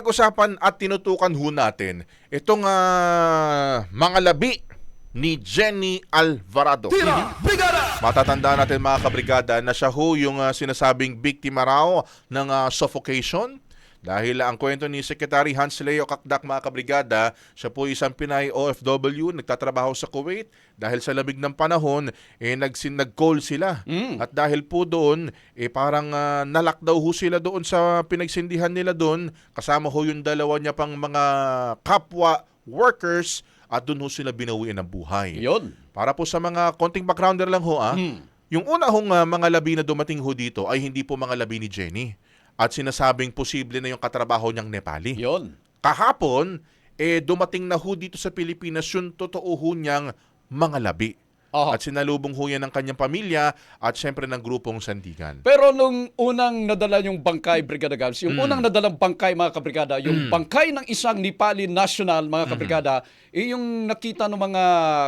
pinapag-usapan at tinutukan ho natin itong ah, mga labi ni Jenny Alvarado. Matatanda natin mga kabrigada na siya ho yung ah, sinasabing biktima raw ng ah, suffocation. Dahil ang kwento ni Secretary Hans Leo Kakdak mga kabrigada, siya po isang Pinay OFW, nagtatrabaho sa Kuwait. Dahil sa labig ng panahon, eh, nagsin, nag-call sila. At dahil po doon, eh, parang ah, nalak daw ho sila doon sa pinagsindihan nila doon. Kasama ho yung dalawa niya pang mga kapwa workers at doon ho sila binawiin ng buhay. Yun. Para po sa mga konting backgrounder lang ho ah, yung una hong ah, mga labi na dumating ho dito ay hindi po mga labi ni Jenny. At sinasabing posible na yung katrabaho niyang Nepali. Yun. Kahapon, eh dumating na ho dito sa Pilipinas yung totoo ho niyang mga labi. Aha. At sinalubong ho yan ng kanyang pamilya at syempre ng grupong Sandigan. Pero nung unang nadala yung bangkay, Brigada Gabs, Mm. yung unang nadalang bangkay, mga kabrigada, yung bangkay ng isang Nepali national, mga Mm. kabrigada, eh, yung nakita ng mga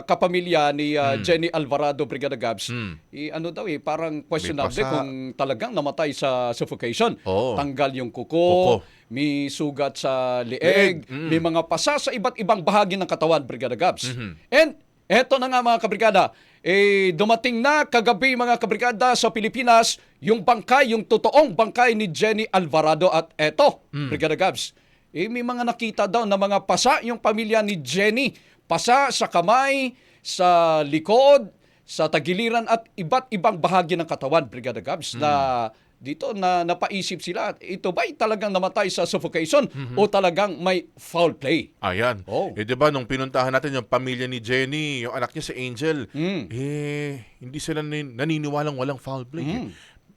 kapamilya ni uh, Jenny Alvarado, Brigada Gabs, Mm. eh, ano daw eh, parang questionable kung talagang namatay sa suffocation. Oo. Tanggal yung Kuko. kuko, may sugat sa Leeg, lieg, mm. may mga pasa sa iba't ibang bahagi ng katawan, Brigada Gabs. Mhm. And eto na nga mga kabrigada, eh, dumating na kagabi mga kabrigada sa Pilipinas yung bangkay, yung totoong bangkay ni Jenny Alvarado at eto, Brigada Gabs. Eh, may mga nakita daw na mga pasa yung pamilya ni Jenny. Pasa sa kamay, sa likod, sa tagiliran at iba't ibang bahagi ng katawan, Brigada Gabs, na dito na napaisip sila, ito ba'y talagang namatay sa suffocation o talagang may foul play? Ayan. Oh. Eh, di ba, nung pinuntahan natin yung pamilya ni Jenny, yung anak niya si Angel, Mm. eh, hindi sila nin- naniniwalang walang foul play. eh. Mm.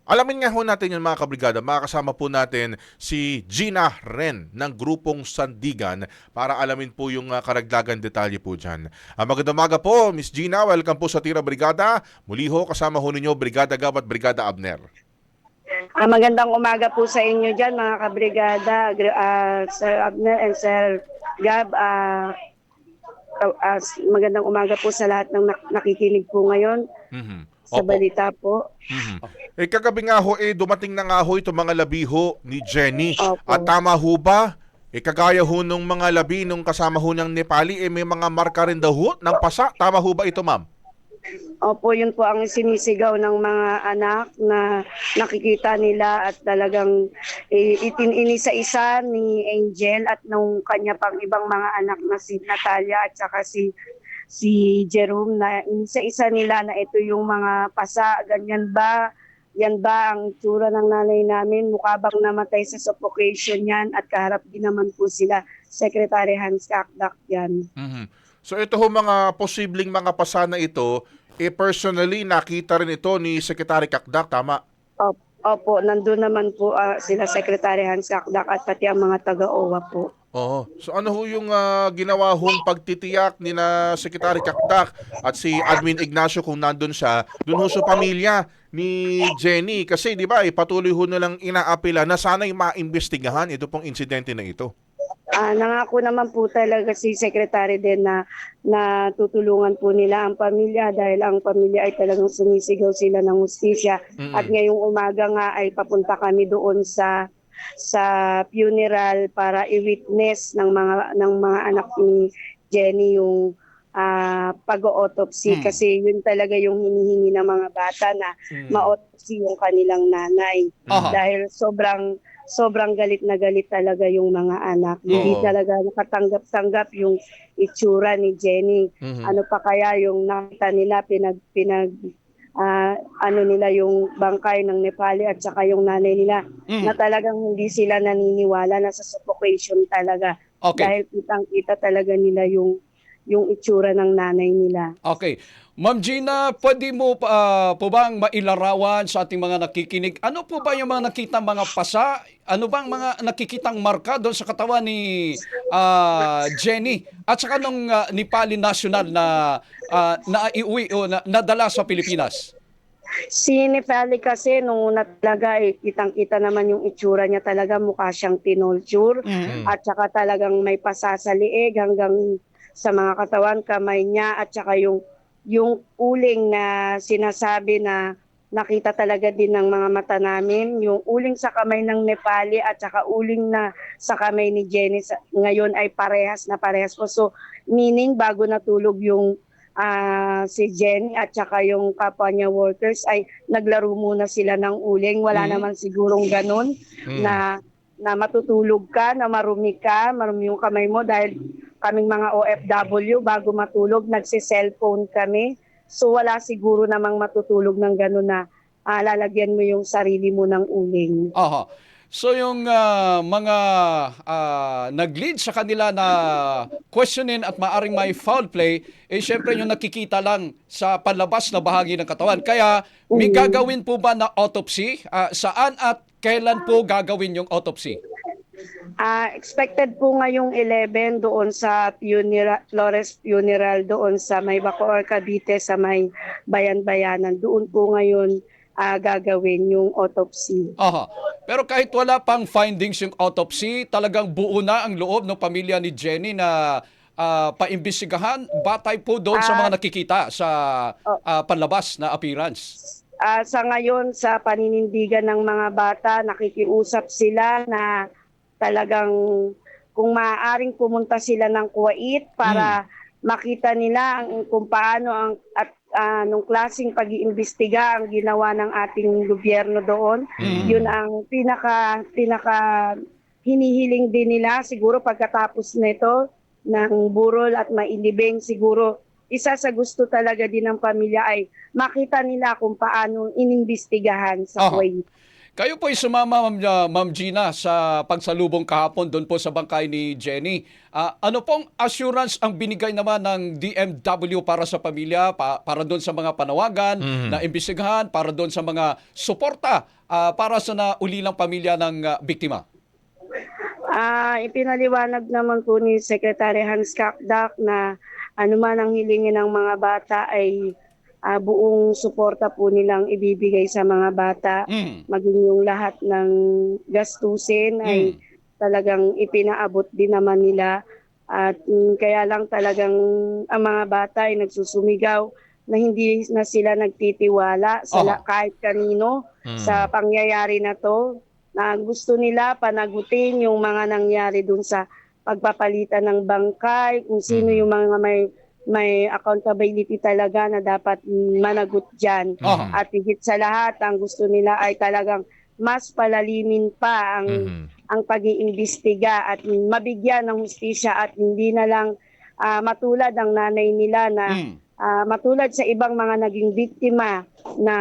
Alamin nga ho natin yung mga kabrigada, makakasama po natin si Gina Ren ng grupong Sandigan para alamin po yung ah, karagdagan detalye po dyan. Uh, magandang umaga po, Miss Gina. Welcome po sa Tira Brigada. Muli ho, kasama ho ninyo Brigada Gab at Brigada Abner. Ah, magandang umaga po sa inyo dyan, mga kabrigada, ah, Sir Abner and Sir Gab. ah, ah, magandang umaga po sa lahat ng nak- nakikinig po ngayon Mhm. sa Opo. balita po. Mhm. Eh kagabi nga ho, eh dumating na nga ho itong mga labi ho ni Jenny. Opo. At tama ho ba? Eh kagaya ho nung mga labi nung kasama ho ng Nepali, eh may mga marka rin daw ho ng pasa. Tama ho ba ito ma'am? Opo, yun po ang sinisigaw ng mga anak na nakikita nila at talagang eh, itinini sa isa ni Angel at nung kanya pang ibang mga anak na si Natalia at saka si si Jerome na isa-isa nila na ito yung mga pasa, ganyan ba? Yan ba ang tsura ng nanay namin? Mukha bang namatay sa suffocation yan? At kaharap din naman po sila, Secretary Hans Kakdak yan. Mhm. So ito ho mga posibleng mga pasa na ito, eh personally nakita rin ito ni Secretary Kakdak, tama? Opo, opo nandun naman po ah, sila Secretary Hans Kakdak at pati ang mga taga-OWA po. Oo. So ano ho yung ah, ginawa hong pagtitiyak ni na Secretary Kakdak at si Admin Ignacio kung nandun siya, dun ho sa pamilya ni Jenny kasi di ba eh, patuloy ho nilang inaapila na sana'y maimbestigahan ito pong insidente na ito. Ah, nangako naman po talaga si Secretary din na, na tutulungan po nila ang pamilya dahil ang pamilya ay talagang sumisigaw sila ng hustisya. Mm-mm. At ngayong umaga nga ay papunta kami doon sa sa funeral para i-witness ng mga ng mga anak ni Jenny yung ah, pag-autopsy Hmm. kasi yun talaga yung hinihingi ng mga bata na Mm. ma-autopsy yung kanilang nanay Aha. dahil sobrang sobrang galit na galit talaga yung mga anak. Hindi Oo. talaga nakatanggap-tanggap yung itsura ni Jenny. Mhm. Ano pa kaya yung nakita nila pinag pinag ah, ano nila yung bangkay ng Nepali at saka yung nanay nila Mm. na talagang hindi sila naniniwala na sa suffocation talaga Okay. dahil kitang-kita talaga nila yung yung itsura ng nanay nila. Okay. Ma'am Gina, pwede mo pa po bang mailarawan sa ating mga nakikinig? Ano po ba yung mga nakita mga pasa? Ano bang mga nakikitang marka doon sa katawan ni ah, Jenny? At saka nung ah, Nepali National na uh, naiuwi o na, nadala sa Pilipinas? Si Nepali kasi nung una talaga eh, kitang-kita naman yung itsura niya talaga mukha siyang tinulture Mhm. at saka talagang may pasa sa liig hanggang sa mga katawan kamay niya at saka yung yung uling na sinasabi na nakita talaga din ng mga mata namin yung uling sa kamay ng Nepali at saka uling na sa kamay ni Jenny ngayon ay parehas na parehas po. So meaning bago natulog yung ah, si Jenny at saka yung kapwa niya workers ay naglaro muna sila ng uling. Wala Mhm. naman sigurong ganun Mm. na na matutulog ka, na marumi ka, marumi yung kamay mo dahil kaming mga OFW bago matulog nagsi-cellphone kami. So wala siguro namang matutulog ng gano'n na ah, lalagyan mo yung sarili mo ng uling. Aha. So yung ah, mga ah, nag-lead sa kanila na questionin at maaring may foul play, eh syempre yung nakikita lang sa palabas na bahagi ng katawan. Kaya may gagawin po ba na autopsy? Ah, saan at kailan po gagawin yung autopsy? Ah, expected po ngayong 11 doon sa funeral, Flores Funeral doon sa may Bacoor, Cavite sa may Bayan-Bayanan. Doon po ngayon ah, gagawin yung autopsy. Aha. Pero kahit wala pang findings yung autopsy, talagang buo na ang loob ng pamilya ni Jenny na ah, paimbestigahan batay po doon sa Ah. mga nakikita sa ah, panlabas na appearance. Ah, sa ngayon sa paninindigan ng mga bata, nakikiusap sila na talagang kung maaaring pumunta sila ng Kuwait para makita nila ang kung paano ang at anong klaseng pag-iimbestiga ang ginawa ng ating gobyerno doon. Mm. Yun ang pinaka pinaka hinihiling din nila siguro pagkatapos nito ng burol at mailibing siguro isa sa gusto talaga din ng pamilya ay makita nila kung paano inimbestigahan sa Aha. Kuwait. Kayo po ay sumama, Ma'am, uh, Ma'am Gina, sa pagsalubong kahapon doon po sa bangkay ni Jenny. Ah, ano pong assurance ang binigay naman ng DMW para sa pamilya, pa- para doon sa mga panawagan Mhm. na imbestigahan, para doon sa mga suporta ah, para sa naulilang pamilya ng ah, biktima? Ah, ipinaliwanag naman po ni Secretary Hans Kakdak na anuman ang hilingin ng mga bata ay ah, buong suporta po nilang ibibigay sa mga bata. Mm. Maging yung lahat ng gastusin ay Mm. talagang ipinaabot din naman nila. At mm, kaya lang talagang ang mga bata ay nagsusumigaw na hindi na sila nagtitiwala sa la- Aha. kahit kanino Mm. sa pangyayari na to na gusto nila panagutin yung mga nangyari dun sa pagpapalitan ng bangkay, kung sino Mm. yung mga may may accountability talaga na dapat managot dyan. Aha. At higit sa lahat, ang gusto nila ay talagang mas palalimin pa ang Mhm. ang pag-iimbestiga at mabigyan ng hustisya at hindi na lang ah, matulad ang nanay nila na Mm. Ah, matulad sa ibang mga naging biktima na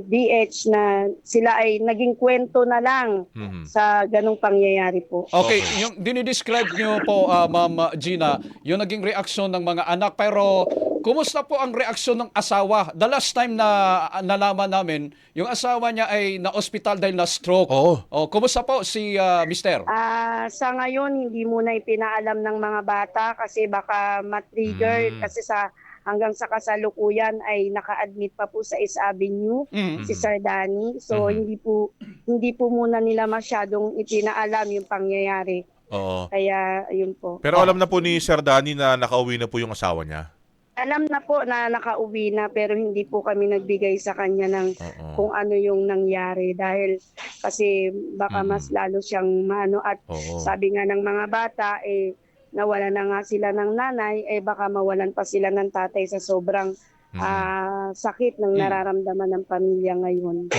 DH na sila ay naging kwento na lang Mhm. sa ganong pangyayari po. Okay, Okay. yung dinidescribe niyo po, ah, Ma'am Gina, yung naging reaksyon ng mga anak. Pero, kumusta po ang reaksyon ng asawa? The last time na ah, nalaman namin, yung asawa niya ay na-hospital dahil na-stroke. Oo. Oh, kumusta po si ah, Mister? Ah, sa ngayon hindi muna ipinaalam ng mga bata kasi baka matrigger Mm. kasi sa hanggang sa kasalukuyan ay naka-admit pa po sa East Avenue Mm. si Sir Danny. So Mhm. hindi po hindi po muna nila masyadong ipinaalam yung pangyayari. Oo. Kaya ayun po. Pero alam na po ni Sir Danny na nakauwi na po yung asawa niya. Alam na po na nakauwi na pero hindi po kami nagbigay sa kanya ng Oo. kung ano yung nangyari dahil kasi baka Mm. mas lalo siyang maano at Oo. sabi nga ng mga bata eh nawala na nga sila ng nanay eh baka mawalan pa sila ng tatay sa sobrang Mhm. ah, sakit ng Mm. nararamdaman ng pamilya ngayon.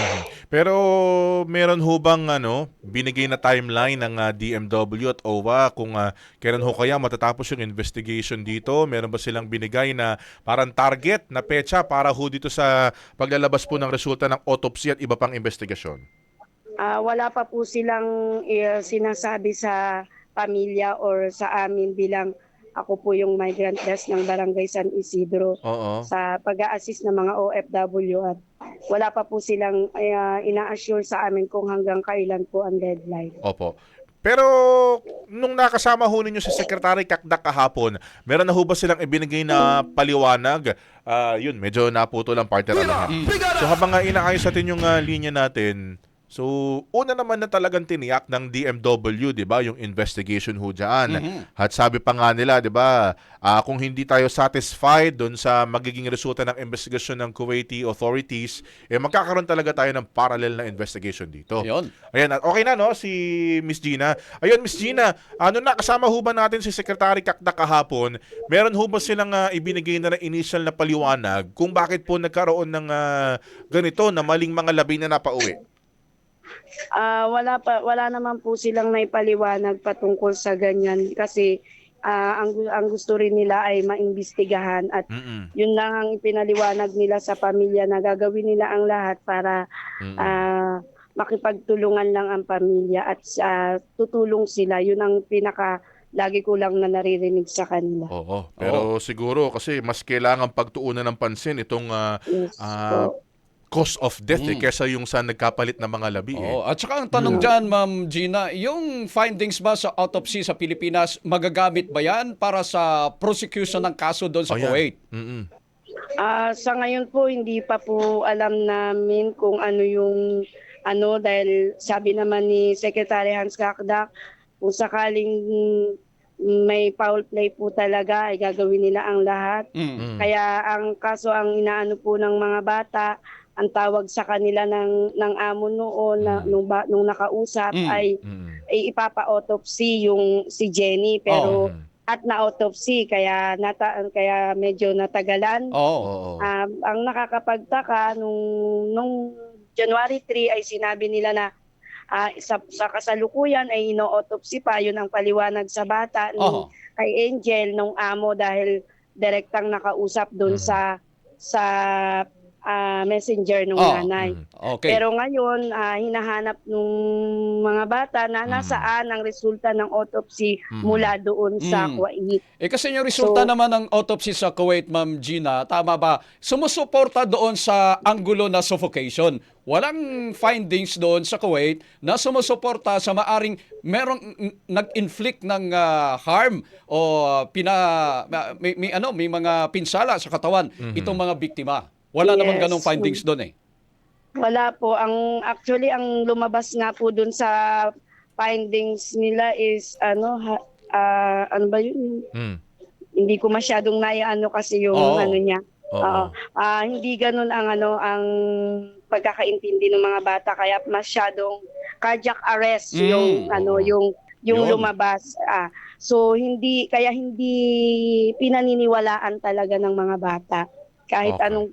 Pero meron ho bang ano, binigay na timeline ng ah, DMW at OWA kung ah, kailan ho kaya matatapos yung investigation dito? Meron ba silang binigay na parang target na petsa para ho dito sa paglalabas po ng resulta ng autopsy at iba pang investigasyon? Ah, wala pa po silang eh, sinasabi sa pamilya or sa amin bilang ako po yung migrant desk ng Barangay San Isidro. Oo. sa pag-a-assist ng mga OFW at wala pa po silang uh, ina-assure sa amin kung hanggang kailan po ang deadline. Opo. Pero nung nakasama ho ninyo si Secretary Kakdak kahapon, meron na ho ba silang ibinigay na paliwanag? Ah, yun, medyo naputo lang partner ano ha. Mm. So habang nga inaayos natin yung ah, linya natin, So, una naman na talagang tiniyak ng DMW, 'di ba, yung investigation ho diyan. Mhm. At sabi pa nga nila, 'di ba, ah, kung hindi tayo satisfied doon sa magiging resulta ng investigasyon ng Kuwaiti authorities, eh magkakaroon talaga tayo ng parallel na investigation dito. Yun. Ayan, at okay na no si Miss Gina. Ayun Miss Gina, ano na kasama ho ba natin si Secretary Kakda kahapon? Meron ho ba silang ah, ibinigay na ng initial na paliwanag kung bakit po nagkaroon ng ah, ganito na maling mga labi na napauwi? Ah, wala pa wala naman po silang naipaliwanag patungkol sa ganyan kasi ah, ang ang gusto rin nila ay maimbestigahan at Mm. yun lang ang ipinaliwanag nila sa pamilya na gagawin nila ang lahat para Mm. ah, makipagtulungan lang ang pamilya at ah, tutulong sila. Yun ang pinaka lagi ko lang na naririnig sa kanila. Oo, pero siguro kasi mas kailangan pagtuunan ng pansin itong ah, Yes. Ah, po. Cause of death eh, Mm. kesa yung sa nagkapalit ng mga labi eh. Oo. At saka ang tanong dyan, Ma'am Gina, yung findings ba sa autopsy sa Pilipinas, magagamit ba yan para sa prosecution ng kaso doon sa Ayan. Kuwait? Mm-mm. Ah, sa ngayon po hindi pa po alam namin kung ano yung ano dahil sabi naman ni Secretary Hans Kakdak kung sakaling may foul play po talaga ay gagawin nila ang lahat. Mm. Mm. Kaya ang kaso ang inaano po ng mga bata, ang tawag sa kanila ng ng amo noon na, Mm. nung, ba, nung nakausap Mm. ay, Mm. ay ipapa-autopsy yung si Jenny pero Mm. at na-autopsy kaya nata, kaya medyo natagalan. Oo. Oo. Um, ang nakakapagtaka nung nung January 3 ay sinabi nila na ah, sa, sa kasalukuyan ay ino-autopsy pa yun ang paliwanag sa bata nung Oo. kay Angel nung amo dahil direktang nakausap doon Mhm. sa sa ah, messenger nung Oh. nanay. Mm. Okay. Pero ngayon ah, hinahanap nung mga bata na Mhm. nasaan ang resulta ng autopsy Mhm. mula doon sa Mhm. Kuwait. Eh kasi yung resulta So- naman ng autopsy sa Kuwait, Ma'am Gina, tama ba? Sumusuporta doon sa anggulo na suffocation. Walang findings doon sa Kuwait na sumusuporta sa maaring merong nag-inflict ng ah, harm o pina ma- may, may ano, may mga pinsala sa katawan Mhm. itong mga biktima. Wala naman Yes. ganong findings doon eh. Wala po. Ang actually ang lumabas nga po dun sa findings nila is ano ha, ah, ano ba yun? Mm. Hindi ko masyadong naiano kasi yung Oo. ano niya. Oo. Oo. Ah, hindi ganun ang ano ang pagkakaintindi ng mga bata kaya masyadong cardiac arrest Mm, yung ano yung yung Yun. lumabas. Ah, so hindi kaya hindi pinaniniwalaan talaga ng mga bata kahit Okay. anong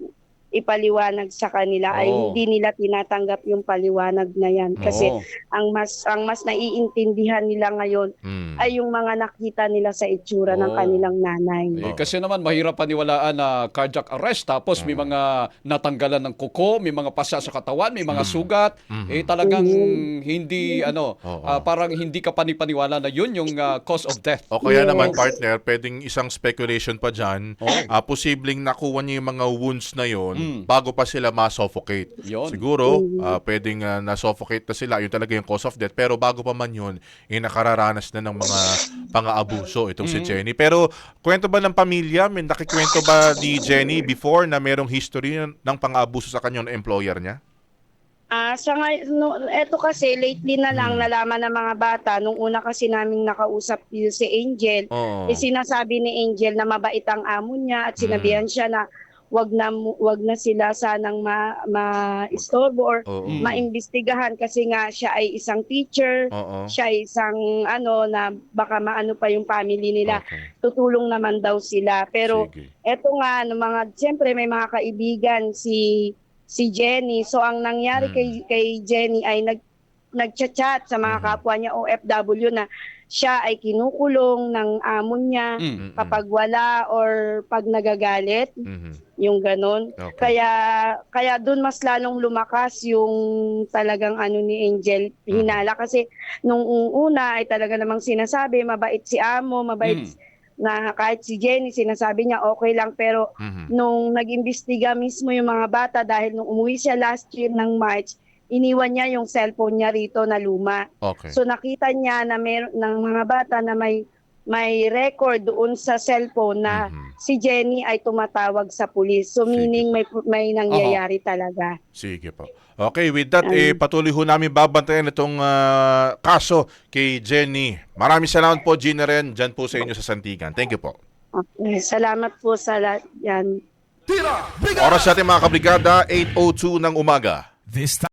ipaliwanag sa kanila ay Oo. hindi nila tinatanggap yung paliwanag na yan kasi Oo. ang mas ang mas naiintindihan nila ngayon Mm. ay yung mga nakita nila sa itsura ng Oo. kanilang nanay. Eh, kasi naman mahirap paniwalaan na cardiac arrest tapos may mga natanggalan ng kuko, may mga pasa sa katawan, may mga sugat. Mhm. Eh talagang Mhm. hindi ano, Oo. ah, parang hindi ka panipaniwala na yun yung ah, cause of death. O kaya Yes. naman partner, pwedeng isang speculation pa dyan, Oo. ah, posibleng nakuha niya yung mga wounds na yon Mm. bago pa sila ma-suffocate. Yun. Siguro, ah, pwedeng ah, na-suffocate na sila, yun talaga yung cause of death. Pero bago pa man yun, eh, nakararanas na ng mga pang-aabuso itong si Mhm. Jenny. Pero kwento ba ng pamilya, may nakikwento ba ni Jenny before na merong history ng pang-aabuso sa kanyang employer niya? Ah, sa ngay- no, eto kasi lately na lang Hmm. nalaman ng mga bata nung una kasi naming nakausap yung si Angel, Oo. eh, sinasabi ni Angel na mabait ang amo niya at sinabihan Hmm. siya na wag na wag na sila sanang ma, ma-istorbo or Oo. Mm. maimbestigahan kasi nga siya ay isang teacher, Oo. siya ay isang ano na baka maano pa yung family nila. Okay. Tutulong naman daw sila. Pero Sige. eto nga no mga siyempre may mga kaibigan si si Jenny. So ang nangyari Mm. kay kay Jenny ay nag nagchat-chat sa mga Mhm. kapwa niya OFW na siya ay kinukulong ng amo niya Mm. Mm-mm. kapag wala or pag nagagalit, Mhm. yung ganon. Okay. Kaya kaya doon mas lalong lumakas yung talagang ano ni Angel hinala kasi nung una ay talaga namang sinasabi mabait si amo, mabait Mm. na kahit si Jenny sinasabi niya okay lang pero Mhm. nung nag-imbestiga mismo yung mga bata dahil nung umuwi siya last year ng March, iniwan niya yung cellphone niya rito na luma. Okay. So nakita niya na meron ng mga bata na may may record doon sa cellphone na Mhm. si Jenny ay tumatawag sa pulis. So meaning may may nangyayari talaga. Sige po. Okay, with that, eh, patuloy ho namin babantayan itong ah, kaso kay Jenny. Maraming salamat po, Gina Ren, dyan po sa inyo sa Santigan. Thank you po. Okay, salamat po sa lahat yan. Oras natin mga kabrigada, 8.02 ng umaga. This time.